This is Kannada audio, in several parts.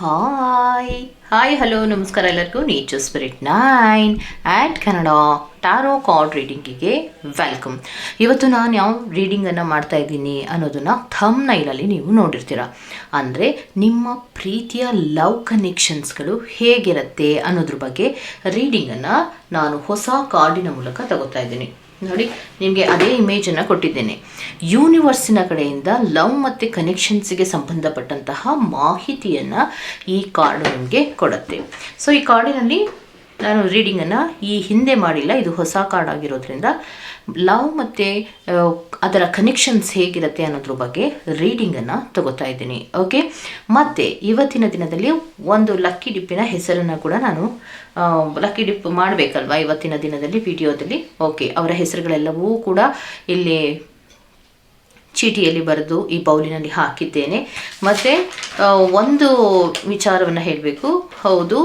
ಹಾಯ್ ಹಾಯ್ ಹಲೋ ನಮಸ್ಕಾರ ಎಲ್ಲರಿಗೂ. Nature spirit nine and Kannada tarot card ರೀಡಿಂಗಿಗೆ welcome ಇವತ್ತು ನಾನು ಯಾವ ರೀಡಿಂಗನ್ನು ಮಾಡ್ತಾ ಇದ್ದೀನಿ ಅನ್ನೋದನ್ನು ಥಮ್ ನೈಲಲ್ಲಿ ನೀವು ನೋಡಿರ್ತೀರ. ಅಂದರೆ ನಿಮ್ಮ ಪ್ರೀತಿಯ ಲವ್ ಕನೆಕ್ಷನ್ಸ್ಗಳು ಹೇಗಿರುತ್ತೆ ಅನ್ನೋದ್ರ ಬಗ್ಗೆ ರೀಡಿಂಗನ್ನು ನಾನು ಹೊಸ ಕಾರ್ಡಿನ ಮೂಲಕ ತಗೋತಾ ಇದ್ದೀನಿ. ನೋಡಿ, ನಿಮಗೆ ಅದೇ ಇಮೇಜನ್ನು ಕೊಟ್ಟಿದ್ದೇನೆ. ಯೂನಿವರ್ಸಿನ ಕಡೆಯಿಂದ ಲವ್ ಮತ್ತು ಕನೆಕ್ಷನ್ಸ್ಗೆ ಸಂಬಂಧಪಟ್ಟಂತಹ ಮಾಹಿತಿಯನ್ನು ಈ ಕಾರ್ಡ್ ನಿಮಗೆ ಕೊಡುತ್ತೆ. ಸೊ ಈ ಕಾರ್ಡಿನಲ್ಲಿ ನಾನು ರೀಡಿಂಗನ್ನು ಈ ಹಿಂದೆ ಮಾಡಿಲ್ಲ, ಇದು ಹೊಸ ಕಾರ್ಡ್ ಆಗಿರೋದ್ರಿಂದ. ಲವ್ ಮತ್ತು ಅದರ ಕನೆಕ್ಷನ್ಸ್ ಹೇಗಿರುತ್ತೆ ಅನ್ನೋದ್ರ ಬಗ್ಗೆ ರೀಡಿಂಗನ್ನು ತಗೋತಾ ಇದ್ದೀನಿ ಓಕೆ ಮತ್ತು ಇವತ್ತಿನ ದಿನದಲ್ಲಿ ಒಂದು ಲಕ್ಕಿ ಡಿಪ್ಪಿನ ಹೆಸರನ್ನು ಕೂಡ ನಾನು ಲಕ್ಕಿ ಡಿಪ್ ಮಾಡಬೇಕಲ್ವಾ ಇವತ್ತಿನ ದಿನದಲ್ಲಿ ವಿಡಿಯೋದಲ್ಲಿ ಓಕೆ ಅವರ ಹೆಸರುಗಳೆಲ್ಲವೂ ಕೂಡ ಇಲ್ಲಿ ಚೀಟಿಯಲ್ಲಿ ಬರೆದು ಈ ಬೌಲಿನಲ್ಲಿ ಹಾಕಿದ್ದೇನೆ. ಮತ್ತು ಒಂದು ವಿಚಾರವನ್ನು ಹೇಳಬೇಕು. ಹೌದು,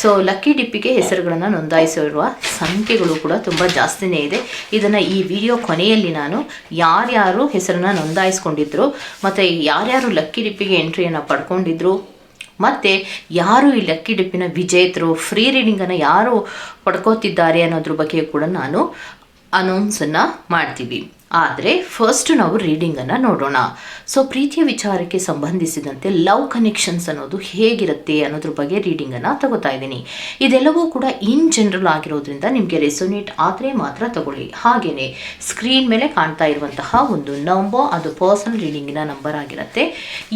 ಸೊ, ಲಕ್ಕಿ ಡಿಪ್ಪಿಗೆ ಹೆಸರುಗಳನ್ನು ನೋಂದಾಯಿಸಿರುವ ಸಂಖ್ಯೆಗಳು ಕೂಡ ತುಂಬ ಜಾಸ್ತಿನೇ ಇದೆ. ಇದನ್ನು ಈ ವಿಡಿಯೋ ಕೊನೆಯಲ್ಲಿ ನಾನು ಯಾರ್ಯಾರು ಹೆಸರನ್ನು ನೋಂದಾಯಿಸ್ಕೊಂಡಿದ್ರು, ಮತ್ತು ಯಾರ್ಯಾರು ಲಕ್ಕಿ ಡಿಪ್ಪಿಗೆ ಎಂಟ್ರಿಯನ್ನು ಪಡ್ಕೊಂಡಿದ್ರು, ಮತ್ತು ಯಾರು ಈ ಲಕ್ಕಿ ಡಿಪ್ಪಿನ ವಿಜೇತರು, ಫ್ರೀ ರೀಡಿಂಗನ್ನು ಯಾರು ಪಡ್ಕೋತಿದ್ದಾರೆ ಅನ್ನೋದ್ರ ಬಗ್ಗೆ ಕೂಡ ನಾನು ಅನೌನ್ಸನ್ನು ಮಾಡ್ತೀವಿ. ಆದರೆ ಫಸ್ಟ್ ನಾವು ರೀಡಿಂಗನ್ನು ನೋಡೋಣ. ಸೊ ಪ್ರೀತಿಯ ವಿಚಾರಕ್ಕೆ ಸಂಬಂಧಿಸಿದಂತೆ ಲವ್ ಕನೆಕ್ಷನ್ಸ್ ಅನ್ನೋದು ಹೇಗಿರುತ್ತೆ ಅನ್ನೋದ್ರ ಬಗ್ಗೆ ರೀಡಿಂಗನ್ನು ತಗೋತಾ ಇದ್ದೀನಿ. ಇದೆಲ್ಲವೂ ಕೂಡ ಇನ್ ಜನರಲ್ ಆಗಿರೋದ್ರಿಂದ ನಿಮಗೆ ರೆಸೊನೇಟ್ ಆದರೆ ಮಾತ್ರ ತಗೊಳ್ಳಿ. ಹಾಗೆಯೇ ಸ್ಕ್ರೀನ್ ಮೇಲೆ ಕಾಣ್ತಾ ಇರುವಂತಹ ಒಂದು ನಂಬರ್ ಅದು ಪರ್ಸನಲ್ ರೀಡಿಂಗಿನ ನಂಬರ್ ಆಗಿರುತ್ತೆ.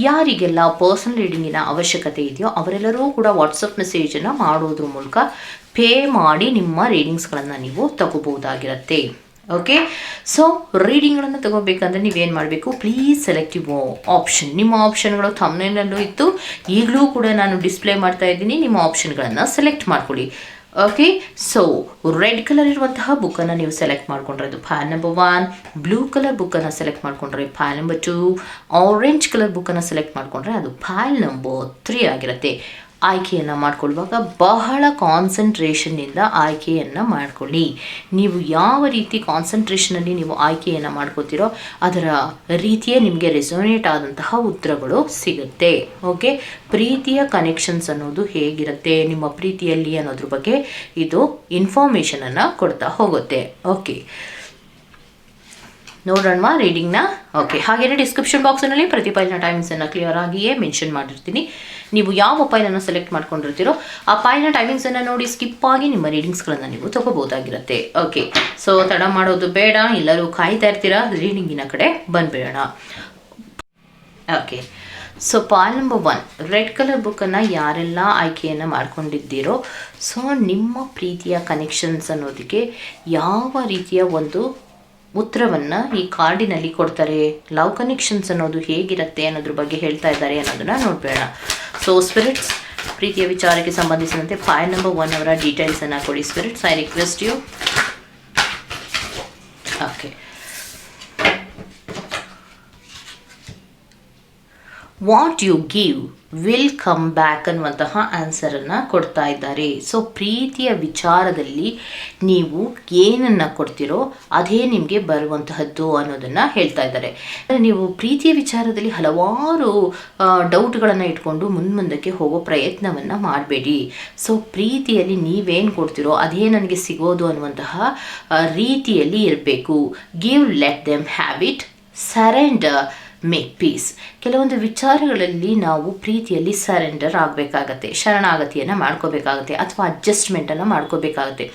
ಯಾರಿಗೆಲ್ಲ ಪರ್ಸನಲ್ ರೀಡಿಂಗಿನ ಅವಶ್ಯಕತೆ ಇದೆಯೋ ಅವರೆಲ್ಲರೂ ಕೂಡ ವಾಟ್ಸಪ್ ಮೆಸೇಜನ್ನು ಮಾಡೋದ್ರ ಮೂಲಕ ಪೇ ಮಾಡಿ ನಿಮ್ಮ ರೀಡಿಂಗ್ಸ್ಗಳನ್ನು ನೀವು ತಗೋಬಹುದಾಗಿರುತ್ತೆ. ಓಕೆ ಸೊ ರೀಡಿಂಗ್ಗಳನ್ನು ತಗೋಬೇಕಂದ್ರೆ ನೀವೇನು ಮಾಡಬೇಕು? ಪ್ಲೀಸ್ ಸೆಲೆಕ್ಟಿವ್ ಆಪ್ಷನ್ ನಿಮ್ಮ ಆಪ್ಷನ್ಗಳು ಥಮ್ನೇನಲ್ಲೂ ಇತ್ತು. ಈಗಲೂ ಕೂಡ ನಾನು ಡಿಸ್ಪ್ಲೇ ಮಾಡ್ತಾ ಇದ್ದೀನಿ. ನಿಮ್ಮ ಆಪ್ಷನ್ಗಳನ್ನು ಸೆಲೆಕ್ಟ್ ಮಾಡ್ಕೊಳ್ಳಿ. ಓಕೆ ಸೊ ರೆಡ್ ಕಲರ್ ಇರುವಂತಹ ಬುಕ್ಕನ್ನು ನೀವು ಸೆಲೆಕ್ಟ್ ಮಾಡ್ಕೊಂಡ್ರೆ ಅದು pile number one blue colour ಬುಕ್ಕನ್ನು ಸೆಲೆಕ್ಟ್ ಮಾಡ್ಕೊಂಡ್ರೆ pile number two orange colour ಬುಕ್ಕನ್ನು ಸೆಲೆಕ್ಟ್ ಮಾಡ್ಕೊಂಡ್ರೆ ಅದು ಫೈಲ್ ನಂಬರ್ ತ್ರೀ ಆಗಿರುತ್ತೆ. ಆಯ್ಕೆಯನ್ನು ಮಾಡಿಕೊಳ್ಳುವಾಗ ಬಹಳ ಕಾನ್ಸಂಟ್ರೇಷನ್ನಿಂದ ಆಯ್ಕೆಯನ್ನು ಮಾಡಿಕೊಳ್ಳಿ. ನೀವು ಯಾವ ರೀತಿ ಕಾನ್ಸಂಟ್ರೇಷನಲ್ಲಿ ನೀವು ಆಯ್ಕೆಯನ್ನು ಮಾಡ್ಕೋತೀರೋ ಅದರ ರೀತಿಯೇ ನಿಮಗೆ ರೆಸೋನೇಟ್ ಆದಂತಹ ಉತ್ತರಗಳು ಸಿಗುತ್ತೆ. ಓಕೆ ಪ್ರೀತಿಯ ಕನೆಕ್ಷನ್ಸ್ ಅನ್ನೋದು ಹೇಗಿರುತ್ತೆ? ನಿಮ್ಮ ಪ್ರೀತಿಯಲ್ಲಿ ಅನ್ನೋದ್ರ ಬಗ್ಗೆ ಇದು ಇನ್ಫಾರ್ಮೇಷನನ್ನು ಕೊಡ್ತಾ ಹೋಗುತ್ತೆ. ಓಕೆ ನೋಡೋಣ ರೀಡಿಂಗ್ನ ಓಕೆ ಹಾಗೆಯೇ ಡಿಸ್ಕ್ರಿಪ್ಷನ್ ಬಾಕ್ಸ್ನಲ್ಲಿ ಪ್ರತಿ ಪೈಲಿನ ಟೈಮಿಂಗ್ಸನ್ನು ಕ್ಲಿಯರ್ ಆಗಿಯೇ ಮೆನ್ಷನ್ ಮಾಡಿರ್ತೀನಿ. ನೀವು ಯಾವ ಫೈಲನ್ನು ಸೆಲೆಕ್ಟ್ ಮಾಡ್ಕೊಂಡಿರ್ತೀರೋ ಆ ಫೈಲ್ನ ಟೈಮಿಂಗ್ಸನ್ನು ನೋಡಿ ಸ್ಕಿಪ್ ಆಗಿ ನಿಮ್ಮ ರೀಡಿಂಗ್ಸ್ಗಳನ್ನು ನೀವು ತಗೋಬೋದಾಗಿರುತ್ತೆ ಓಕೆ ಸೊ ತಡ ಮಾಡೋದು ಬೇಡ, ಎಲ್ಲರೂ ಕಾಯ್ತಾ ಇರ್ತೀರಾ? ರೀಡಿಂಗಿನ ಕಡೆ ಬಂದ್ಬಿಡೋಣ. Okay so pile number one red colour ಬುಕ್ಕನ್ನು ಯಾರೆಲ್ಲ ಆಯ್ಕೆಯನ್ನು ಮಾಡ್ಕೊಂಡಿದ್ದೀರೋ ಸೊ ನಿಮ್ಮ ಪ್ರೀತಿಯ ಕನೆಕ್ಷನ್ಸ್ ಅನ್ನೋದಕ್ಕೆ ಯಾವ ರೀತಿಯ ಒಂದು ಉತ್ತರವನ್ನು ಈ ಕಾರ್ಡಿನಲ್ಲಿ ಕೊಡ್ತಾರೆ. ಲವ್ ಕನೆಕ್ಷನ್ಸ್ ಅನ್ನೋದು ಹೇಗಿರುತ್ತೆ ಅನ್ನೋದ್ರ ಬಗ್ಗೆ ಹೇಳ್ತಾ ಇದ್ದಾರೆ ಅನ್ನೋದನ್ನ ನೋಡ್ಬೇಡ. ಸೊ ಸ್ಪಿರಿಟ್ಸ್ ಪ್ರೀತಿಯ ವಿಚಾರಕ್ಕೆ ಸಂಬಂಧಿಸಿದಂತೆ ಫೈವ್ ನಂಬರ್ ಒನ್ ಅವರ ಡೀಟೇಲ್ಸನ್ನು ಕೊಡಿ. Spirits I request you okay what you give will come back ಅನ್ನುವಂತಹ ಆನ್ಸರನ್ನು ಕೊಡ್ತಾ ಇದ್ದಾರೆ. ಸೊ ಪ್ರೀತಿಯ ವಿಚಾರದಲ್ಲಿ ನೀವು ಏನನ್ನು ಕೊಡ್ತೀರೋ ಅದೇ ನಿಮಗೆ ಬರುವಂತಹದ್ದು ಅನ್ನೋದನ್ನು ಹೇಳ್ತಾ ಇದ್ದಾರೆ. ನೀವು ಪ್ರೀತಿಯ ವಿಚಾರದಲ್ಲಿ ಹಲವಾರು ಡೌಟ್ಗಳನ್ನು ಇಟ್ಕೊಂಡು ಮುಂದಕ್ಕೆ ಹೋಗೋ ಪ್ರಯತ್ನವನ್ನು ಮಾಡಬೇಡಿ. ಸೊ ಪ್ರೀತಿಯಲ್ಲಿ ನೀವೇನು ಕೊಡ್ತೀರೋ ಅದೇ ನನಗೆ ಸಿಗೋದು ಅನ್ನುವಂತಹ ರೀತಿಯಲ್ಲಿ ಇರಬೇಕು. Give let them habit surrender make peace ಕೆಲವೊಂದು ವಿಚಾರಗಳಲ್ಲಿ ನಾವು ಪ್ರೀತಿಯಲ್ಲಿ ಸರೆಂಡರ್ ಆಗಬೇಕಾಗತ್ತೆ, ಶರಣಾಗತಿಯನ್ನು ಮಾಡ್ಕೋಬೇಕಾಗತ್ತೆ ಅಥವಾ ಅಡ್ಜಸ್ಟ್ಮೆಂಟನ್ನು ಮಾಡ್ಕೋಬೇಕಾಗತ್ತೆ.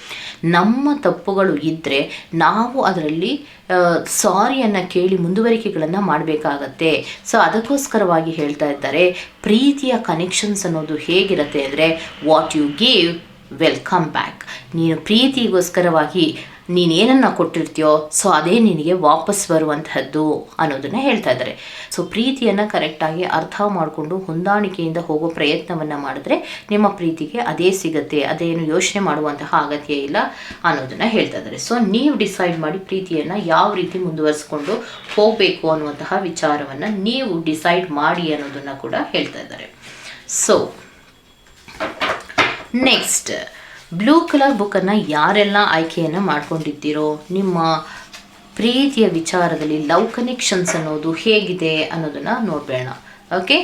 ನಮ್ಮ ತಪ್ಪುಗಳು ಇದ್ದರೆ ನಾವು ಅದರಲ್ಲಿ ಸಾರಿಯನ್ನು ಕೇಳಿ ಮುಂದುವರಿಕೆಗಳನ್ನು ಮಾಡಬೇಕಾಗತ್ತೆ. ಸೊ ಅದಕ್ಕೋಸ್ಕರವಾಗಿ ಹೇಳ್ತಾ ಇದ್ದಾರೆ, ಪ್ರೀತಿಯ ಕನೆಕ್ಷನ್ಸ್ ಅನ್ನೋದು ಹೇಗಿರುತ್ತೆ ಅಂದರೆ what you give welcome back ನೀನು ಪ್ರೀತಿಗೋಸ್ಕರವಾಗಿ ನೀನೇನನ್ನು ಕೊಟ್ಟಿರ್ತೀಯೋ, ಸೊ ಅದೇ ನಿನಗೆ ವಾಪಸ್ ಬರುವಂತಹದ್ದು ಅನ್ನೋದನ್ನು ಹೇಳ್ತಾ ಇದ್ದಾರೆ. ಸೊ ಪ್ರೀತಿಯನ್ನು ಕರೆಕ್ಟಾಗಿ ಅರ್ಥ ಮಾಡಿಕೊಂಡು ಹೊಂದಾಣಿಕೆಯಿಂದ ಹೋಗೋ ಪ್ರಯತ್ನವನ್ನು ಮಾಡಿದ್ರೆ ನಿಮ್ಮ ಪ್ರೀತಿಗೆ ಅದೇ ಸಿಗುತ್ತೆ, ಅದೇನು ಯೋಚನೆ ಮಾಡುವಂತಹ ಅಗತ್ಯ ಇಲ್ಲ ಅನ್ನೋದನ್ನು ಹೇಳ್ತಾ ಇದ್ದಾರೆ. ಸೊ ನೀವು ಡಿಸೈಡ್ ಮಾಡಿ ಪ್ರೀತಿಯನ್ನು ಯಾವ ರೀತಿ ಮುಂದುವರಿಸ್ಕೊಂಡು ಹೋಗಬೇಕು ಅನ್ನುವಂತಹ ವಿಚಾರವನ್ನು ನೀವು ಡಿಸೈಡ್ ಮಾಡಿ ಅನ್ನೋದನ್ನು ಕೂಡ ಹೇಳ್ತಾ ಇದ್ದಾರೆ. ಸೊ ನೆಕ್ಸ್ಟ್ ಬ್ಲೂ ಕಲರ್ ಬುಕ್ಕನ್ನು ಯಾರೆಲ್ಲ ಆಯ್ಕೆಯನ್ನು ಮಾಡ್ಕೊಂಡಿದ್ದೀರೋ, ನಿಮ್ಮ ಪ್ರೀತಿಯ ವಿಚಾರದಲ್ಲಿ ಲವ್ ಕನೆಕ್ಷನ್ಸ್ ಅನ್ನೋದು ಹೇಗಿದೆ ಅನ್ನೋದನ್ನು ನೋಡಬೇಡ. ಓಕೆ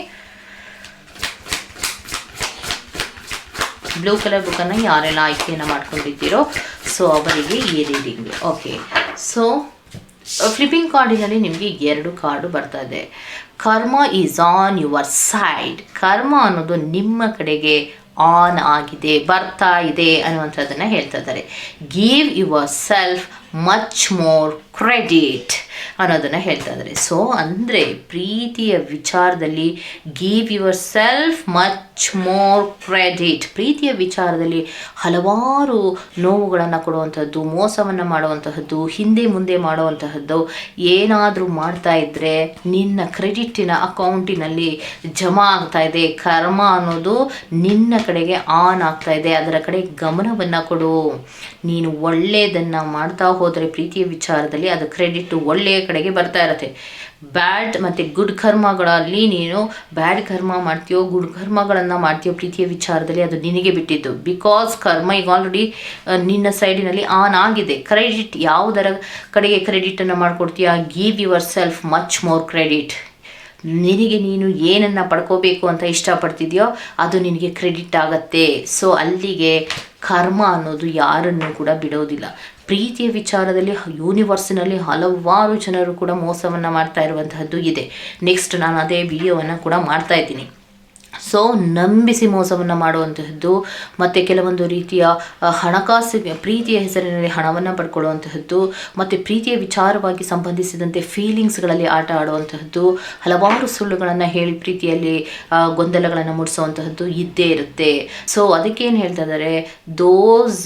ಬ್ಲೂ ಕಲರ್ ಬುಕ್ಕನ್ನು ಯಾರೆಲ್ಲ ಆಯ್ಕೆಯನ್ನು ಮಾಡ್ಕೊಂಡಿದ್ದೀರೋ ಸೊ ಅವರಿಗೆ ಈ ರೀಡಿಂಗ್ ಓಕೆ ಸೊ ಫ್ಲಿಪ್ಪಿಂಗ್ ಕಾರ್ಡಿನಲ್ಲಿ ನಿಮಗೆ ಎರಡು ಕಾರ್ಡು ಬರ್ತಾ ಇದೆ. ಕರ್ಮ ಈಸ್ ಆನ್ ಯುವರ್ ಸೈಡ್ ಕರ್ಮ ಅನ್ನೋದು ನಿಮ್ಮ ಕಡೆಗೆ ಆನ್ ಆಗಿದೆ ಬರ್ತಾ ಇದೆ ಅನ್ನುವಂಥದ್ದನ್ನು ಹೇಳ್ತಾ ಇದ್ದಾರೆ. Give yourself much more credit ಅನ್ನೋದನ್ನು ಹೇಳ್ತಾ ಇದ್ದಾರೆ. ಸೊ ಅಂದರೆ ಪ್ರೀತಿಯ ವಿಚಾರದಲ್ಲಿ give yourself much more credit ಪ್ರೀತಿಯ ವಿಚಾರದಲ್ಲಿ ಹಲವಾರು ನೋವುಗಳನ್ನು ಕೊಡುವಂಥದ್ದು ಮೋಸವನ್ನು ಮಾಡುವಂತಹದ್ದು, ಹಿಂದೆ ಮುಂದೆ ಮಾಡುವಂತಹದ್ದು ಏನಾದರೂ ಮಾಡ್ತಾ ಇದ್ದರೆ ನಿನ್ನ ಕ್ರೆಡಿಟಿನ ಅಕೌಂಟಿನಲ್ಲಿ ಜಮಾ ಆಗ್ತಾ ಇದೆ. ಕರ್ಮ ಅನ್ನೋದು ನಿನ್ನ ಕಡೆಗೆ ಆನ್ ಆಗ್ತಾ ಇದೆ. ಅದರ ಕಡೆ ಗಮನವನ್ನು ಕೊಡು. ನೀನು ಒಳ್ಳೆಯದನ್ನು ಮಾಡ್ತಾ ಹೋದರೆ ಪ್ರೀತಿಯ ವಿಚಾರದಲ್ಲಿ ಅದು ಕ್ರೆಡಿಟ್ ಒಳ್ಳೆಯ ಕಡೆಗೆ ಬರ್ತಾ ಇರುತ್ತೆ. ಬ್ಯಾಡ್ ಮತ್ತು ಗುಡ್ ಕರ್ಮಗಳಲ್ಲಿ ನೀನು ಬ್ಯಾಡ್ ಕರ್ಮ ಮಾಡ್ತೀಯೋ ಗುಡ್ ಕರ್ಮಗಳನ್ನು ಮಾಡ್ತೀಯೋ ಪ್ರೀತಿಯ ವಿಚಾರದಲ್ಲಿ ಅದು ನಿನಗೆ ಬಿಟ್ಟಿದ್ದು. ಬಿಕಾಸ್ ಕರ್ಮ ಈಗ ಆಲ್ರೆಡಿ ನಿನ್ನ ಸೈಡಿನಲ್ಲಿ ಆನ್ ಆಗಿದೆ. ಕ್ರೆಡಿಟ್ ಯಾವುದರ ಕಡೆಗೆ ಕ್ರೆಡಿಟನ್ನು ಮಾಡಿಕೊಡ್ತೀಯಾ? Give yourself much more credit ನಿನಗೆ ನೀನು ಏನನ್ನು ಪಡ್ಕೋಬೇಕು ಅಂತ ಇಷ್ಟಪಡ್ತಿದ್ಯೋ ಅದು ನಿನಗೆ ಕ್ರೆಡಿಟ್ ಆಗತ್ತೆ. ಸೊ ಅಲ್ಲಿಗೆ ಕರ್ಮ ಅನ್ನೋದು ಯಾರನ್ನು ಕೂಡ ಬಿಡೋದಿಲ್ಲ. ಪ್ರೀತಿಯ ವಿಚಾರದಲ್ಲಿ ಯೂನಿವರ್ಸ್ನಲ್ಲಿ ಹಲವಾರು ಜನರು ಕೂಡ ಮೋಸವನ್ನು ಮಾಡ್ತಾ ಇರುವಂತಹದ್ದು ಇದೆ. ನೆಕ್ಸ್ಟ್ ನಾನು ಅದೇ ವಿಡಿಯೋವನ್ನು ಕೂಡ ಮಾಡ್ತಾ ಇದ್ದೀನಿ. ಸೊ ನಂಬಿಸಿ ಮೋಸವನ್ನು ಮಾಡುವಂತಹದ್ದು, ಮತ್ತು ಕೆಲವೊಂದು ರೀತಿಯ ಹಣಕಾಸು ಪ್ರೀತಿಯ ಹೆಸರಿನಲ್ಲಿ ಹಣವನ್ನು ಪಡ್ಕೊಳ್ಳುವಂತಹದ್ದು, ಮತ್ತು ಪ್ರೀತಿಯ ವಿಚಾರವಾಗಿ ಸಂಬಂಧಿಸಿದಂತೆ ಫೀಲಿಂಗ್ಸ್ಗಳಲ್ಲಿ ಆಟ ಆಡುವಂತಹದ್ದು, ಹಲವಾರು ಸುಳ್ಳುಗಳನ್ನು ಹೇಳಿ ಪ್ರೀತಿಯಲ್ಲಿ ಗೊಂದಲಗಳನ್ನು ಮೂಡಿಸುವಂತಹದ್ದು ಇದ್ದೇ ಇರುತ್ತೆ. ಸೊ ಅದಕ್ಕೇನು ಹೇಳ್ತಾ ಇದ್ದಾರೆ those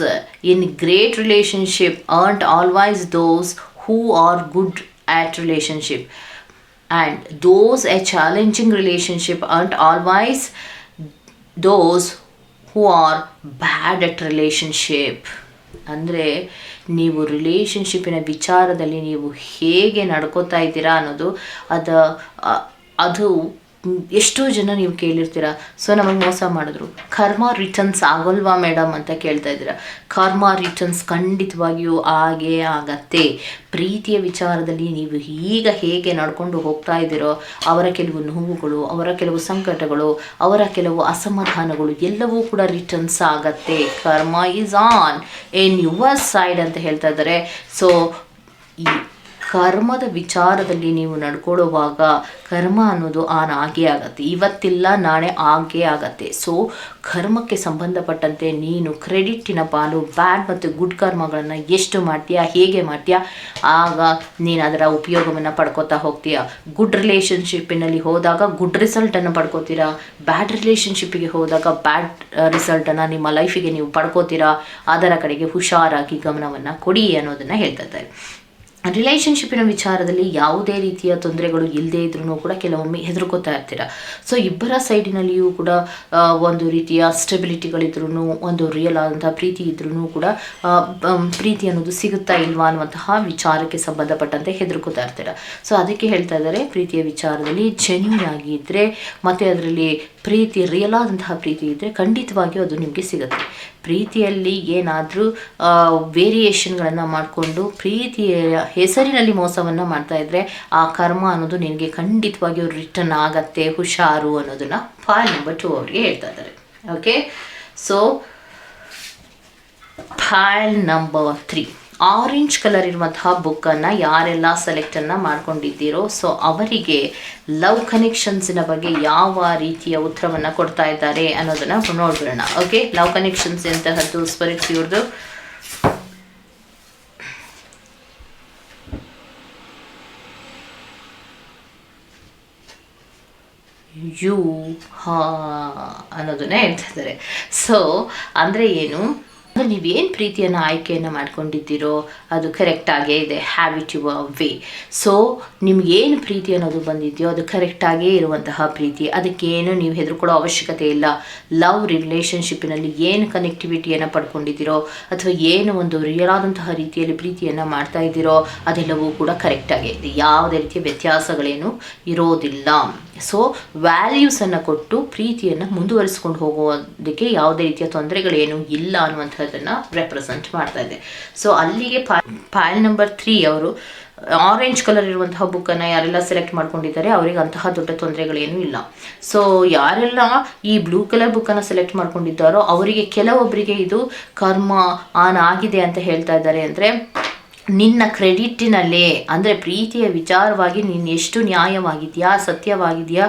in great relationship aren't always those who are good at relationship and those a challenging relationship aren't always those who are bad at relationship ಅಂದರೆ ನೀವು ರಿಲೇಷನ್ಶಿಪ್ಪಿನ ವಿಚಾರದಲ್ಲಿ ನೀವು ಹೇಗೆ ನಡ್ಕೋತಾ ಇದ್ದೀರಾ ಅನ್ನೋದು ಅದು ಅದು ಎಷ್ಟೋ ಜನ ನೀವು ಕೇಳಿರ್ತೀರ? ಸೊ ನಮಗೆ ಮೋಸ ಮಾಡಿದ್ರು. ಕರ್ಮ ರಿಟರ್ನ್ಸ್ ಆಗೋಲ್ವಾ ಮೇಡಮ್ ಅಂತ ಕೇಳ್ತಾ ಇದ್ದೀರ? ಕರ್ಮ ರಿಟರ್ನ್ಸ್ ಖಂಡಿತವಾಗಿಯೂ ಆಗೇ ಆಗತ್ತೆ. ಪ್ರೀತಿಯ ವಿಚಾರದಲ್ಲಿ ನೀವು ಈಗ ಹೇಗೆ ನಡ್ಕೊಂಡು ಹೋಗ್ತಾ ಇದ್ದೀರೋ, ಅವರ ಕೆಲವು ನೋವುಗಳು, ಅವರ ಕೆಲವು ಸಂಕಟಗಳು, ಅವರ ಕೆಲವು ಅಸಮಾಧಾನಗಳು, ಎಲ್ಲವೂ ಕೂಡ ರಿಟರ್ನ್ಸ್ ಆಗತ್ತೆ. Karma is on in your side ಅಂತ ಹೇಳ್ತಾ ಇದ್ದಾರೆ. ಸೊ ಈ ಕರ್ಮದ ವಿಚಾರದಲ್ಲಿ ನೀವು ನಡ್ಕೊಳ್ಳುವಾಗ ಕರ್ಮ ಅನ್ನೋದು ಆನ್ ಆಗೇ ಆಗತ್ತೆ. ಇವತ್ತಿಲ್ಲ, ನಾಳೆ ಆಗೇ ಆಗತ್ತೆ. ಸೊ ಕರ್ಮಕ್ಕೆ ಸಂಬಂಧಪಟ್ಟಂತೆ ನೀನು ಕ್ರೆಡಿಟಿನ ಪಾಲು ಬ್ಯಾಡ್ ಮತ್ತು ಗುಡ್ ಕರ್ಮಗಳನ್ನು ಎಷ್ಟು ಮಾಡ್ತೀಯಾ, ಹೇಗೆ ಮಾಡ್ತೀಯಾ, ಆಗ ನೀನು ಅದರ ಉಪಯೋಗವನ್ನು ಪಡ್ಕೋತಾ ಹೋಗ್ತೀಯ. ಗುಡ್ ರಿಲೇಷನ್ಶಿಪ್ಪಿನಲ್ಲಿ ಹೋದಾಗ ಗುಡ್ ರಿಸಲ್ಟನ್ನು ಪಡ್ಕೋತೀರಾ? ಬ್ಯಾಡ್ ರಿಲೇಷನ್ಶಿಪ್ಪಿಗೆ ಹೋದಾಗ ಬ್ಯಾಡ್ ರಿಸಲ್ಟನ್ನು ನಿಮ್ಮ ಲೈಫಿಗೆ ನೀವು ಪಡ್ಕೋತೀರಾ? ಅದರ ಕಡೆಗೆ ಹುಷಾರಾಗಿ ಗಮನವನ್ನು ಕೊಡಿ ಅನ್ನೋದನ್ನು ಹೇಳ್ತಾ ಇದ್ದಾರೆ. ರಿಲೇಷನ್ಶಿಪ್ಪಿನ ವಿಚಾರದಲ್ಲಿ ಯಾವುದೇ ರೀತಿಯ ತೊಂದರೆಗಳು ಇಲ್ಲದೇ ಇದ್ರೂ ಕೂಡ ಕೆಲವೊಮ್ಮೆ ಹೆದರ್ಕೋತಾ ಇರ್ತೀರ. ಸೊ ಇಬ್ಬರ ಸೈಡಿನಲ್ಲಿಯೂ ಕೂಡ ಒಂದು ರೀತಿಯ ಸ್ಟೆಬಿಲಿಟಿಗಳಿದ್ರೂ ಒಂದು ರಿಯಲ್ ಆದಂತಹ ಪ್ರೀತಿ ಇದ್ರೂ ಕೂಡ ಪ್ರೀತಿ ಅನ್ನೋದು ಸಿಗುತ್ತಾ ಇಲ್ವಾ ಅನ್ನುವಂತಹ ವಿಚಾರಕ್ಕೆ ಸಂಬಂಧಪಟ್ಟಂತೆ ಹೆದರ್ಕೋತಾ ಇರ್ತೀರ. ಸೊ ಅದಕ್ಕೆ ಹೇಳ್ತಾ ಇದ್ದಾರೆ, ಪ್ರೀತಿಯ ವಿಚಾರದಲ್ಲಿ ಜೆನ್ಯೂನ್ ಆಗಿ ಇದ್ದರೆ ಮತ್ತು ಅದರಲ್ಲಿ ಪ್ರೀತಿ ರಿಯಲ್ ಆದಂತಹ ಪ್ರೀತಿ ಇದ್ದರೆ ಖಂಡಿತವಾಗಿಯೂ ಅದು ನಿಮಗೆ ಸಿಗುತ್ತೆ. ಪ್ರೀತಿಯಲ್ಲಿ ಏನಾದರೂ ವೇರಿಯೇಷನ್ಗಳನ್ನು ಮಾಡಿಕೊಂಡು, ಪ್ರೀತಿಯ ಹೆಸರಿನಲ್ಲಿ ಮೋಸವನ್ನು ಮಾಡ್ತಾ ಇದ್ದರೆ ಆ ಕರ್ಮ ಅನ್ನೋದು ನಿನಗೆ ಖಂಡಿತವಾಗಿಯೂ ರಿಟರ್ನ್ ಆಗತ್ತೆ, ಹುಷಾರು ಅನ್ನೋದನ್ನು ಫೈಲ್ ನಂಬರ್ ಟು ಅವರಿಗೆ ಹೇಳ್ತಾ ಇದ್ದಾರೆ. Okay so pile number three orange colour ಇರುವಂತಹ ಬುಕ್ಕನ್ನು ಯಾರೆಲ್ಲ ಸೆಲೆಕ್ಟನ್ನು ಮಾಡ್ಕೊಂಡಿದ್ದೀರೋ ಸೊ ಅವರಿಗೆ ಲವ್ ಕನೆಕ್ಷನ್ಸಿನ ಬಗ್ಗೆ ಯಾವ ರೀತಿಯ ಉತ್ತರವನ್ನು ಕೊಡ್ತಾ ಇದ್ದಾರೆ ಅನ್ನೋದನ್ನು ನೋಡ್ಬಿಡೋಣ. ಓಕೆ ಲವ್ ಕನೆಕ್ಷನ್ಸ್ ಎಂತಹದ್ದು? ಸ್ಪರಿಟ್ ಇವ್ರದ್ದು ಯು ಹಾ ಅನ್ನೋದನ್ನ ಹೇಳ್ತಾ ಇದ್ದಾರೆ. ಸೊ ಅಂದರೆ ಏನು? ಅಂದರೆ ನೀವೇನು ಪ್ರೀತಿಯನ್ನು, ಆಯ್ಕೆಯನ್ನು ಮಾಡ್ಕೊಂಡಿದ್ದೀರೋ, ಅದು ಕರೆಕ್ಟಾಗೇ ಇದೆ ಹ್ಯಾಬಿಟ್ ಯುವ ವೇ ಸೊ ನಿಮ್ಗೇನು ಪ್ರೀತಿ ಅನ್ನೋದು ಬಂದಿದೆಯೋ, ಅದು ಕರೆಕ್ಟಾಗೇ ಇರುವಂತಹ ಪ್ರೀತಿ. ಅದಕ್ಕೇನು ನೀವು ಹೆದರ್ಕೊಳ್ಳೋ ಅವಶ್ಯಕತೆ ಇಲ್ಲ. ಲವ್ ರಿಲೇಷನ್ಶಿಪ್ಪಿನಲ್ಲಿ ಏನು ಕನೆಕ್ಟಿವಿಟಿಯನ್ನು ಪಡ್ಕೊಂಡಿದ್ದೀರೋ, ಅಥವಾ ಏನು ಒಂದು ರಿಯಲ್ ಆದಂತಹ ರೀತಿಯಲ್ಲಿ ಪ್ರೀತಿಯನ್ನು ಮಾಡ್ತಾ ಇದ್ದೀರೋ, ಅದೆಲ್ಲವೂ ಕೂಡ ಕರೆಕ್ಟಾಗೇ ಇದೆ. ಯಾವುದೇ ರೀತಿಯ ವ್ಯತ್ಯಾಸಗಳೇನು ಇರೋದಿಲ್ಲ. ಸೊ ವ್ಯಾಲ್ಯೂಸನ್ನು ಕೊಟ್ಟು ಪ್ರೀತಿಯನ್ನು ಮುಂದುವರಿಸ್ಕೊಂಡು ಹೋಗೋದಕ್ಕೆ ಯಾವುದೇ ರೀತಿಯ ತೊಂದರೆಗಳೇನು ಇಲ್ಲ ಅನ್ನುವಂಥದ್ದನ್ನು ರೆಪ್ರೆಸೆಂಟ್ ಮಾಡ್ತಾ ಇದೆ. ಸೊ ಅಲ್ಲಿಗೆ ಫೈಲ್ ನಂಬರ್ ತ್ರೀ ಅವರು ಆರೆಂಜ್ ಕಲರ್ ಇರುವಂತಹ ಬುಕ್ಕನ್ನು ಯಾರೆಲ್ಲ ಸೆಲೆಕ್ಟ್ ಮಾಡ್ಕೊಂಡಿದ್ದಾರೆ, ಅವರಿಗೆ ಅಂತಹ ದೊಡ್ಡ ತೊಂದರೆಗಳೇನು ಇಲ್ಲ. ಸೊ ಯಾರೆಲ್ಲ ಈ ಬ್ಲೂ ಕಲರ್ ಬುಕ್ಕನ್ನು ಸೆಲೆಕ್ಟ್ ಮಾಡ್ಕೊಂಡಿದ್ದಾರೋ, ಅವರಿಗೆ ಕೆಲವೊಬ್ಬರಿಗೆ ಇದು ಕರ್ಮ, ಆನ್ ಆಗಿದೆ ಅಂತ ಹೇಳ್ತಾ ಇದ್ದಾರೆ. ಅಂದರೆ ನಿನ್ನ ಕ್ರೆಡಿಟಿನಲ್ಲೇ, ಅಂದರೆ ಪ್ರೀತಿಯ ವಿಚಾರವಾಗಿ ನೀನು ಎಷ್ಟು ನ್ಯಾಯವಾಗಿದೆಯಾ, ಸತ್ಯವಾಗಿದೆಯಾ,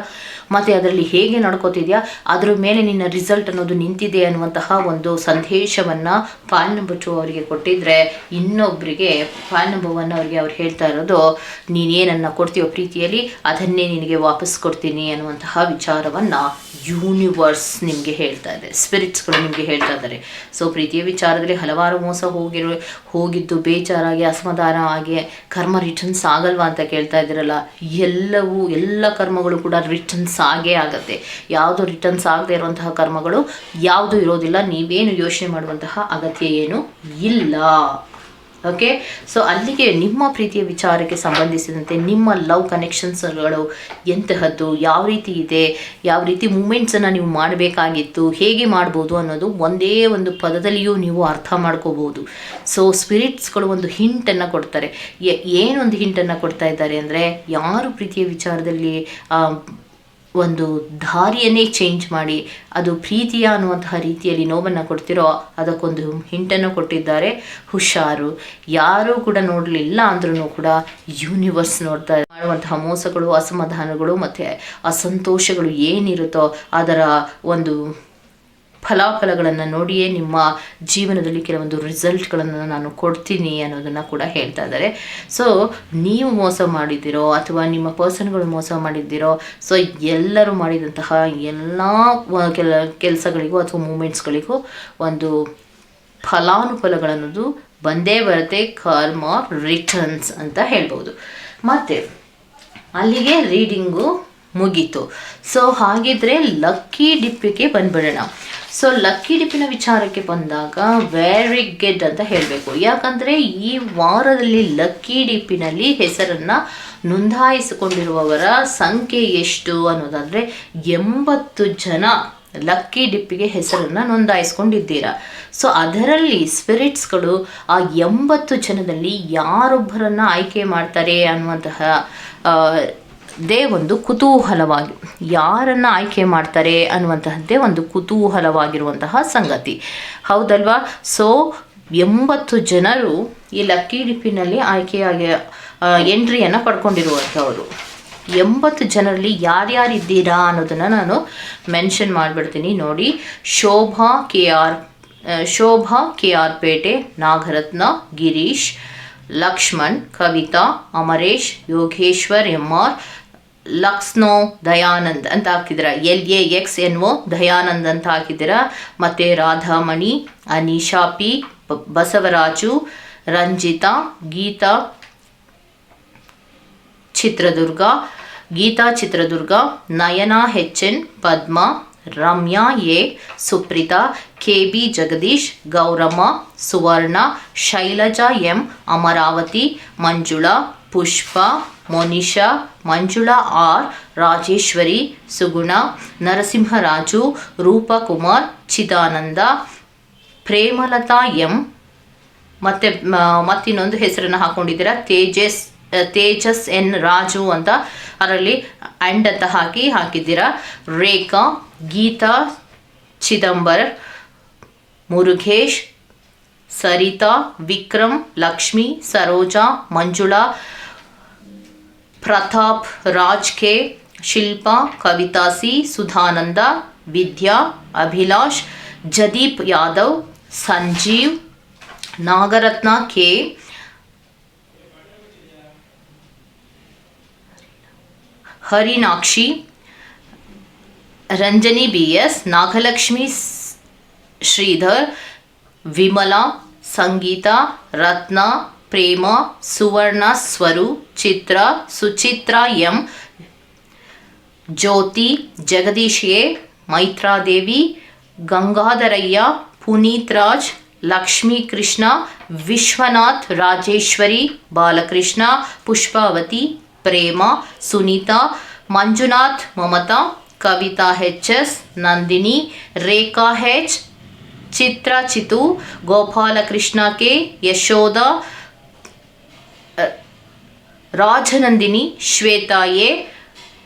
ಮತ್ತು ಅದರಲ್ಲಿ ಹೇಗೆ ನಡ್ಕೋತಿದ್ಯಾ, ಅದ್ರ ಮೇಲೆ ನಿನ್ನ ರಿಸಲ್ಟ್ ಅನ್ನೋದು ನಿಂತಿದೆ ಅನ್ನುವಂತಹ ಒಂದು ಸಂದೇಶವನ್ನು ಫಾಲ್ ಅವರಿಗೆ ಕೊಟ್ಟಿದ್ರೆ ಇನ್ನೊಬ್ಬರಿಗೆ ಫಾಲ್ ಅವರಿಗೆ ಅವ್ರು ಹೇಳ್ತಾ ಇರೋದು ನೀನೇನನ್ನು ಕೊಡ್ತೀಯೋ ಪ್ರೀತಿಯಲ್ಲಿ, ಅದನ್ನೇ ನಿನಗೆ ವಾಪಸ್ ಕೊಡ್ತೀನಿ ಅನ್ನುವಂತಹ ವಿಚಾರವನ್ನು ಯೂನಿವರ್ಸ್ ನಿಮಗೆ ಹೇಳ್ತಾ ಇದೆ. ಸ್ಪಿರಿಟ್ಸ್ಗಳು ನಿಮಗೆ ಹೇಳ್ತಾ ಇದ್ದಾರೆ. ಸೊ ಪ್ರೀತಿಯ ವಿಚಾರದಲ್ಲಿ ಹಲವಾರು ಮೋಸ ಹೋಗಿರೋ, ಹೋಗಿದ್ದು ಬೇಜಾರಾಗಿ ಅಸಮಾಧಾನವಾಗಿ ಕರ್ಮ ರಿಟರ್ನ್ಸ್ ಆಗಲ್ವಾ ಅಂತ ಕೇಳ್ತಾ ಇದ್ದೀರಲ್ಲ, ಎಲ್ಲವೂ, ಎಲ್ಲ ಕರ್ಮಗಳು ಕೂಡ ರಿಟರ್ನ್ಸ್ ಆಗೇ ಆಗತ್ತೆ. ಯಾವುದು ರಿಟರ್ನ್ಸ್ ಆಗದೆ ಇರುವಂತಹ ಕರ್ಮಗಳು, ಯಾವುದು ಇರೋದಿಲ್ಲ, ನೀವೇನು ಯೋಚನೆ ಮಾಡುವಂತಹ ಅಗತ್ಯ ಏನು ಇಲ್ಲ. ಓಕೆ ಸೊ ಅಲ್ಲಿಗೆ ನಿಮ್ಮ ಪ್ರೀತಿಯ ವಿಚಾರಕ್ಕೆ ಸಂಬಂಧಿಸಿದಂತೆ ನಿಮ್ಮ ಲವ್ ಕನೆಕ್ಷನ್ಸ್ಗಳು ಎಂತಹದ್ದು, ಯಾವ ರೀತಿ ಇದೆ, ಯಾವ ರೀತಿ ಮೂಮೆಂಟ್ಸನ್ನು ನೀವು ಮಾಡಬೇಕಾಗಿತ್ತು, ಹೇಗೆ ಮಾಡ್ಬೋದು ಅನ್ನೋದು ಒಂದೇ ಒಂದು ಪದದಲ್ಲಿಯೂ ನೀವು ಅರ್ಥ ಮಾಡ್ಕೋಬೋದು. ಸೊ ಸ್ಪಿರಿಟ್ಸ್ಗಳು ಒಂದು ಹಿಂಟನ್ನು ಕೊಡ್ತಾರೆ. ಏನೊಂದು ಹಿಂಟನ್ನು ಕೊಡ್ತಾ ಇದ್ದಾರೆ ಅಂದರೆ, ಯಾರು ಪ್ರೀತಿಯ ವಿಚಾರದಲ್ಲಿ ಒಂದು ದಾರಿಯನ್ನೇ ಚೇಂಜ್ ಮಾಡಿ, ಅದು ಪ್ರೀತಿಯ ಅನ್ನುವಂತಹ ರೀತಿಯಲ್ಲಿ ನೋವನ್ನು ಕೊಡ್ತಿರೋ ಅದಕ್ಕೊಂದು ಹಿಂಟನ್ನು ಕೊಟ್ಟಿದ್ದಾರೆ. ಹುಷಾರು. ಯಾರೂ ಕೂಡ ನೋಡಲಿಲ್ಲ ಅಂದ್ರೂ ಕೂಡ ಯೂನಿವರ್ಸ್ ನೋಡ್ತಾ ಮಾಡುವಂತಹ ಮೋಸಗಳು, ಅಸಮಾಧಾನಗಳು ಮತ್ತು ಅಸಂತೋಷಗಳು ಏನಿರುತ್ತೋ ಅದರ ಒಂದು ಫಲಾಫಲಗಳನ್ನು ನೋಡಿಯೇ ನಿಮ್ಮ ಜೀವನದಲ್ಲಿ ಕೆಲವೊಂದು ರಿಸಲ್ಟ್ಗಳನ್ನು ನಾನು ಕೊಡ್ತೀನಿ ಅನ್ನೋದನ್ನು ಕೂಡ ಹೇಳ್ತಾ ಇದ್ದಾರೆ. ಸೊ ನೀವು ಮೋಸ ಮಾಡಿದ್ದೀರೋ ಅಥವಾ ನಿಮ್ಮ ಪರ್ಸನ್ಗಳು ಮೋಸ ಮಾಡಿದ್ದೀರೋ ಸೊ ಎಲ್ಲರೂ ಮಾಡಿದಂತಹ ಎಲ್ಲ ಕೆಲ, ಕೆಲಸಗಳಿಗೂ ಅಥವಾ ಮೂಮೆಂಟ್ಸ್ಗಳಿಗೂ ಒಂದು ಫಲಾನುಫಲಗಳನ್ನೋದು ಬಂದೇ ಬರುತ್ತೆ, ಕರ್ಮ ರಿಟರ್ನ್ಸ್ ಅಂತ ಹೇಳ್ಬೋದು. ಮತ್ತು, ಅಲ್ಲಿಗೆ ರೀಡಿಂಗು ಮುಗೀತು. ಸೊ ಹಾಗಿದ್ರೆ ಲಕ್ಕಿ ಡಿಪ್ಪಿಗೆ ಬಂದ್ಬಿಡೋಣ. ಸೊ ಲಕ್ಕಿ ಡಿಪ್ಪಿನ ವಿಚಾರಕ್ಕೆ ಬಂದಾಗ ವೆರಿ ಗುಡ್ ಅಂತ ಹೇಳಬೇಕು. ಯಾಕಂದರೆ ಈ ವಾರದಲ್ಲಿ ಲಕ್ಕಿ ಡಿಪ್ಪಿನಲ್ಲಿ ಹೆಸರನ್ನು ನೋಂದಾಯಿಸಿಕೊಂಡಿರುವವರ ಸಂಖ್ಯೆ ಎಷ್ಟು ಅನ್ನೋದಾದರೆ ಎಂಬತ್ತು ಜನ ಲಕ್ಕಿ ಡಿಪ್ಪಿಗೆ ಹೆಸರನ್ನು ನೋಂದಾಯಿಸ್ಕೊಂಡಿದ್ದೀರಾ. ಸೊ ಅದರಲ್ಲಿ ಸ್ಪಿರಿಟ್ಸ್ಗಳು ಆ ಎಂಬತ್ತು ಜನದಲ್ಲಿ ಯಾರೊಬ್ಬರನ್ನು ಆಯ್ಕೆ ಮಾಡ್ತಾರೆ ಅನ್ನುವಂತಹ ದೇ ಒಂದು ಕುತೂಹಲವಾಗಿ. ಯಾರನ್ನು ಆಯ್ಕೆ ಮಾಡ್ತಾರೆ ಅನ್ನುವಂತಹದ್ದೇ ಒಂದು ಕುತೂಹಲವಾಗಿರುವಂತಹ ಸಂಗತಿ. ಹೌದಲ್ವಾ? ಸೊ ಎಂಬತ್ತು ಜನರು ಈ ಲಕ್ಕಿ ಡಿಪ್ಪಿನಲ್ಲಿ ಆಯ್ಕೆಯಾಗಿ ಎಂಟ್ರಿಯನ್ನು ಪಡ್ಕೊಂಡಿರುವಂಥವರು ಎಂಬತ್ತು ಜನರಲ್ಲಿ ಯಾರ್ಯಾರಿದ್ದೀರಾ ಅನ್ನೋದನ್ನು ನಾನು ಮೆನ್ಷನ್ ಮಾಡಿಬಿಡ್ತೀನಿ. ನೋಡಿ, Shobha K R Shobha K R Pete, Nagaratna, Girish, Lakshman, Kavitha, Amaresh, Yogeshwar, M R Lucknow Dayanand ಅಂತ ಹಾಕಿದ್ದೀರಾ L, A, X, N O Dayanand ಅಂತ ಹಾಕಿದ್ದೀರಾ ಮತ್ತು Radhamani, Anisha P Basavaraju, Ranjitha, Geetha, Chitradurga Geetha Chitradurga, Nayana H N, Padma, Ramya A, Supritha, K B Jagadish, Gouramma, Suvarna, Shailaja M, Amaravathi, Manjula, Pushpa Monisha, Manjula R, Rajeshwari, Suguna, Narasimharaju, Roopkumar, Chidananda, Premalatha M. ಮತ್ತೆ ಮತ್ತಿನ್ನೊಂದು ಹೆಸರನ್ನು ಹಾಕೊಂಡಿದ್ದೀರಾ? ತೇಜಸ್ ತೇಜಸ್ ಎನ್ ರಾಜು ಅಂತ ಅದರಲ್ಲಿ ಅಂಡ್ ಅಂತ ಹಾಕಿ ಹಾಕಿದ್ದೀರಾ? Rekha, Geetha, Chidambar, Murughesh, Saritha, Vikram, Lakshmi, Saroja, Manjula Pratap Raj K Shilpa Kavitha C Sudhananda Vidya Abhilash Jaideep Yadav Sanjeev Nagaratna K Harinakshi Ranjani B S Nagalakshmi ಸ್- ಶ್ರೀಧರ್ ವಿಮಲಾ ಸಂಗೀತ ರತ್ನ Prema Suvarna Swaru Chitra Suchitra M Jyothi Jagadish A Maitradevi Gangadharaiah Puneeth Raj Lakshmi Krishna Vishwanath Rajeshwari Balakrishna Pushpavathi Prema Sunitha Manjunath Mamatha Kavitha H S Nandini Rekha H Chitra Chitu Gopalakrishna K Yashodha Rajanandini Shweta ஏ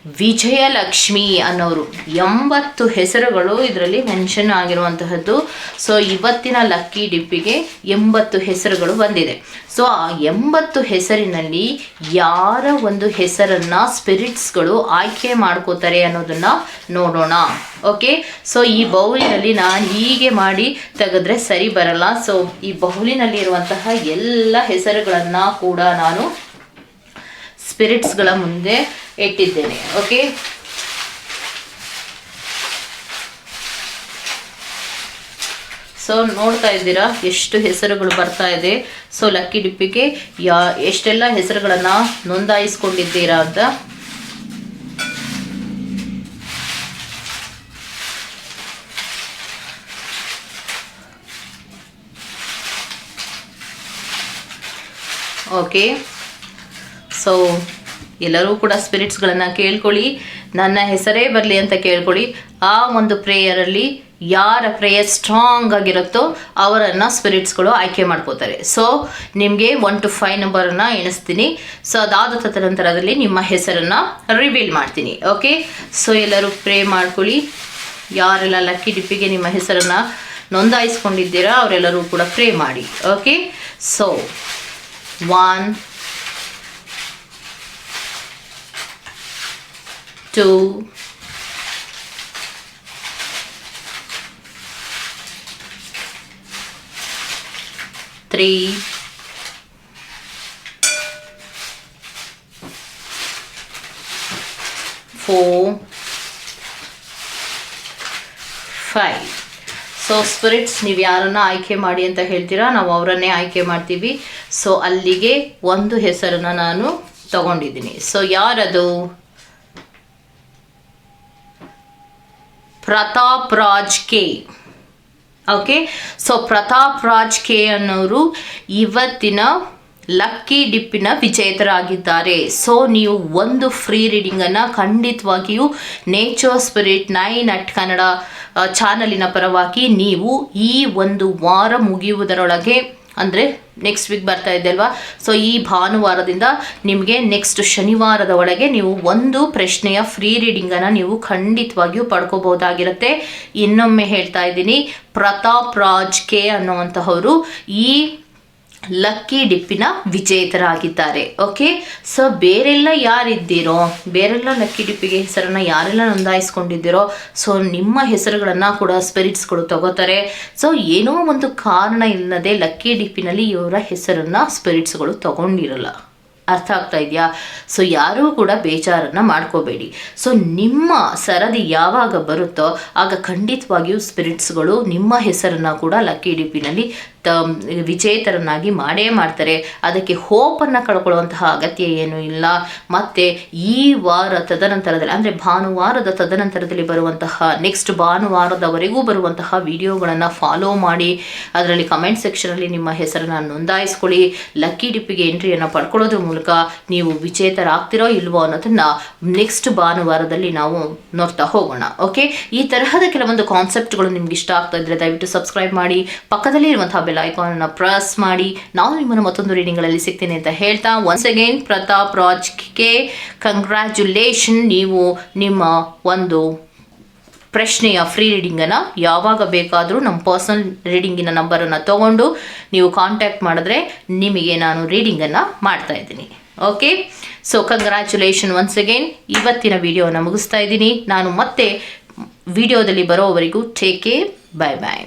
ವಿಜಯಲಕ್ಷ್ಮಿ ಅನ್ನೋರು. ಎಂಬತ್ತು ಹೆಸರುಗಳು ಇದರಲ್ಲಿ ಮೆನ್ಷನ್ ಆಗಿರುವಂತಹದ್ದು. ಸೊ ಇವತ್ತಿನ ಲಕ್ಕಿ ಡಿಪ್ಪಿಗೆ ಎಂಬತ್ತು ಹೆಸರುಗಳು ಬಂದಿದೆ. ಸೊ ಆ ಎಂಬತ್ತು ಹೆಸರಿನಲ್ಲಿ ಯಾರ ಒಂದು ಹೆಸರನ್ನ ಸ್ಪಿರಿಟ್ಸ್ಗಳು ಆಯ್ಕೆ ಮಾಡ್ಕೋತಾರೆ ಅನ್ನೋದನ್ನ ನೋಡೋಣ. ಓಕೆ ಸೊ ಈ ಬೌಲಿನಲ್ಲಿ ನಾನು ಹೀಗೆ ಮಾಡಿ ತೆಗೆದ್ರೆ ಸರಿ ಬರಲ್ಲ. ಸೊ ಈ ಬೌಲಿನಲ್ಲಿ ಇರುವಂತಹ ಎಲ್ಲ ಹೆಸರುಗಳನ್ನ ಕೂಡ ನಾನು ಸ್ಪಿರಿಟ್ಸ್ಗಳ ಮುಂದೆ ಇಟ್ಟಿದ್ದೇನೆ ಓಕೆ ಸೊ ನೋಡ್ತಾ ಇದ್ದೀರಾ? ಎಷ್ಟು ಹೆಸರುಗಳು ಬರ್ತಾ ಇದೆ? ಸೊ ಲಕ್ಕಿ ಡಿಪ್ಪಿಗೆ ಯಾ, ಎಷ್ಟೆಲ್ಲ ಹೆಸರುಗಳನ್ನು ನೋಂದಾಯಿಸ್ಕೊಂಡಿದ್ದೀರಾ ಅಂತ? ಓಕೆ ಸೊ ಎಲ್ಲರೂ ಕೂಡ ಸ್ಪಿರಿಟ್ಸ್ಗಳನ್ನು ಕೇಳ್ಕೊಳ್ಳಿ. ನನ್ನ ಹೆಸರೇ ಬರಲಿ ಅಂತ ಕೇಳ್ಕೊಳ್ಳಿ. ಆ ಒಂದು ಪ್ರೇಯರಲ್ಲಿ ಯಾರ ಪ್ರೇಯರ್ ಸ್ಟ್ರಾಂಗ್ ಆಗಿರುತ್ತೋ ಅವರನ್ನು ಸ್ಪಿರಿಟ್ಸ್ಗಳು ಆಯ್ಕೆ ಮಾಡ್ಕೋತಾರೆ. ಸೊ ನಿಮಗೆ ಒನ್ ಟು ಫೈವ್ ನಂಬರನ್ನು ಎಣಿಸ್ತೀನಿ. ಸೊ ಅದಾದ ತದನಂತರದಲ್ಲಿ ನಿಮ್ಮ ಹೆಸರನ್ನು ರಿವೀಲ್ ಮಾಡ್ತೀನಿ. ಓಕೆ ಸೊ ಎಲ್ಲರೂ ಪ್ರೇ ಮಾಡ್ಕೊಳ್ಳಿ. ಯಾರೆಲ್ಲ ಲಕ್ಕಿ ಡಿಪ್ಪಿಗೆ ನಿಮ್ಮ ಹೆಸರನ್ನು ನೋಂದಾಯಿಸ್ಕೊಂಡಿದ್ದೀರಾ, ಅವರೆಲ್ಲರೂ ಕೂಡ ಪ್ರೇ ಮಾಡಿ. Okay so one two, three, four, five so spirits ನೀವು ಯಾರನ್ನ ಆಯ್ಕೆ ಮಾಡಿ ಅಂತ ಹೇಳ್ತೀರಾ ನಾವು ಅವರನ್ನೇ ಆಯ್ಕೆ ಮಾಡ್ತೀವಿ. ಸೊ ಅಲ್ಲಿಗೆ ಒಂದು ಹೆಸರನ್ನು ನಾನು ತಗೊಂಡಿದ್ದೀನಿ. ಸೊ ಯಾರದು? Pratap Raj K. Okay so Pratap Raj K ಅನ್ನೋರು ಇವತ್ತಿನ ಲಕ್ಕಿ ಡಿಪ್ಪಿನ ವಿಜೇತರಾಗಿದ್ದಾರೆ. ಸೊ ನೀವು ಒಂದು ಫ್ರೀ ರೀಡಿಂಗನ್ನು ಖಂಡಿತವಾಗಿಯೂ nature spirit nine at Kannada ಚಾನಲಿನ ಪರವಾಗಿ ನೀವು ಈ ಒಂದು ವಾರ ಮುಗಿಯುವುದರೊಳಗೆ ಅಂದರೆ ನೆಕ್ಸ್ಟ್ ವೀಕ್ ಬರ್ತಾ ಇದೆ ಅಲ್ವಾ? ಸೊ ಈ ಭಾನುವಾರದಿಂದ ನಿಮಗೆ ನೆಕ್ಸ್ಟ್ ಶನಿವಾರದ ಒಳಗೆ ನೀವು ಒಂದು ಪ್ರಶ್ನೆಯ ಫ್ರೀ ರೀಡಿಂಗನ್ನು ನೀವು ಖಂಡಿತವಾಗಿಯೂ ಪಡ್ಕೋಬಹುದಾಗಿರುತ್ತೆ. ಇನ್ನೊಮ್ಮೆ ಹೇಳ್ತಾ ಇದ್ದೀನಿ, ಪ್ರತಾಪ್ ರಾಜ್ ಕೆ ಅನ್ನುವಂತಹವರು ಈ ಲಕ್ಕಿ ಡಿಪ್ಪಿನ ವಿಜೇತರಾಗಿದ್ದಾರೆ, ಓಕೆ? ಸೊ, ಬೇರೆಲ್ಲ ಯಾರಿದ್ದೀರೋ, ಬೇರೆಲ್ಲ ಲಕ್ಕಿ ಡಿಪ್ಪಿಗೆ ಹೆಸರನ್ನು ಯಾರೆಲ್ಲ ನೋಂದಾಯಿಸ್ಕೊಂಡಿದ್ದೀರೋ, ಸೊ, ನಿಮ್ಮ ಹೆಸರುಗಳನ್ನು ಕೂಡ ಸ್ಪಿರಿಟ್ಸ್ಗಳು ತಗೋತಾರೆ. ಸೊ, ಏನೋ ಒಂದು ಕಾರಣ ಇಲ್ಲದೆ ಲಕ್ಕಿ ಡಿಪ್ಪಿನಲ್ಲಿ ಇವರ ಹೆಸರನ್ನು ಸ್ಪಿರಿಟ್ಸ್ಗಳು ತಗೊಂಡಿರಲ್ಲ. ಅರ್ಥ ಆಗ್ತಾ ಇದೆಯಾ? ಸೊ, ಯಾರೂ ಕೂಡ ಬೇಜಾರನ್ನು ಮಾಡ್ಕೋಬೇಡಿ. ಸೊ, ನಿಮ್ಮ ಸರದಿ ಯಾವಾಗ ಬರುತ್ತೋ, ಆಗ ಖಂಡಿತವಾಗಿಯೂ ಸ್ಪಿರಿಟ್ಸ್ಗಳು ನಿಮ್ಮ ಹೆಸರನ್ನು ಕೂಡ ಲಕ್ಕಿ ಡಿಪಿನಲ್ಲಿ ತ ವಿಜೇತರನ್ನಾಗಿ ಮಾಡೇ ಮಾಡ್ತಾರೆ. ಅದಕ್ಕೆ ಹೋಪನ್ನು ಕಳ್ಕೊಳ್ಳುವಂತಹ ಅಗತ್ಯ ಏನೂ ಇಲ್ಲ. ಮತ್ತು ಈ ವಾರ ತದನಂತರದಲ್ಲಿ, ಅಂದರೆ ಭಾನುವಾರದ ತದನಂತರದಲ್ಲಿ ಬರುವಂತಹ ನೆಕ್ಸ್ಟ್ ಭಾನುವಾರದವರೆಗೂ ಬರುವಂತಹ ವಿಡಿಯೋಗಳನ್ನು ಫಾಲೋ ಮಾಡಿ, ಅದರಲ್ಲಿ ಕಮೆಂಟ್ ಸೆಕ್ಷನಲ್ಲಿ ನಿಮ್ಮ ಹೆಸರನ್ನು ನೋಂದಾಯಿಸ್ಕೊಳ್ಳಿ. ಲಕ್ಕಿ ಡಿಪ್ಪಿಗೆ ಎಂಟ್ರಿಯನ್ನು ಪಡ್ಕೊಳ್ಳೋದ್ರ ಮೂಲಕ ನೀವು ವಿಜೇತರಾಗ್ತಿರೋ ಇಲ್ವೋ ಅನ್ನೋದನ್ನು ನೆಕ್ಸ್ಟ್ ಭಾನುವಾರದಲ್ಲಿ ನಾವು ನೋಡ್ತಾ ಹೋಗೋಣ ಓಕೆ ಈ ತರಹದ ಕೆಲವೊಂದು ಕಾನ್ಸೆಪ್ಟ್ಗಳು ನಿಮ್ಗೆ ಇಷ್ಟ ಆಗ್ತಾ ಇದ್ರೆ ದಯವಿಟ್ಟು ಸಬ್ಸ್ಕ್ರೈಬ್ ಮಾಡಿ. ಪಕ್ಕದಲ್ಲಿ ಇರುವಂತಹ ಬೆಲ್ ಐಕಾನನ್ನು ಪ್ರೆಸ್ ಮಾಡಿ ನಾನು ನಿಮ್ಮನ್ನು ಮತ್ತೊಂದು ರೀಡಿಂಗ್ಗಳಲ್ಲಿ ಸಿಗ್ತೇನೆ ಅಂತ ಹೇಳ್ತಾ once again Pratap Raj K congratulation ನೀವು ನಿಮ್ಮ ಒಂದು ಪ್ರಶ್ನೆಯ ಫ್ರೀ ರೀಡಿಂಗನ್ನು ಯಾವಾಗ ಬೇಕಾದರೂ ನಮ್ಮ ಪರ್ಸನಲ್ ರೀಡಿಂಗಿನ ನಂಬರನ್ನು ತಗೊಂಡು ನೀವು ಕಾಂಟ್ಯಾಕ್ಟ್ ಮಾಡಿದ್ರೆ ನಿಮಗೆ ನಾನು ರೀಡಿಂಗನ್ನು ಮಾಡ್ತಾ ಇದ್ದೀನಿ. Okay so congratulation once again ಇವತ್ತಿನ ವಿಡಿಯೋನ ಮುಗಿಸ್ತಾ ಇದ್ದೀನಿ. ನಾನು ಮತ್ತೆ ವಿಡಿಯೋದಲ್ಲಿ ಬರೋವರೆಗೂ ಟೇಕ್ ಕೇರ್ ಬಾಯ್ ಬಾಯ್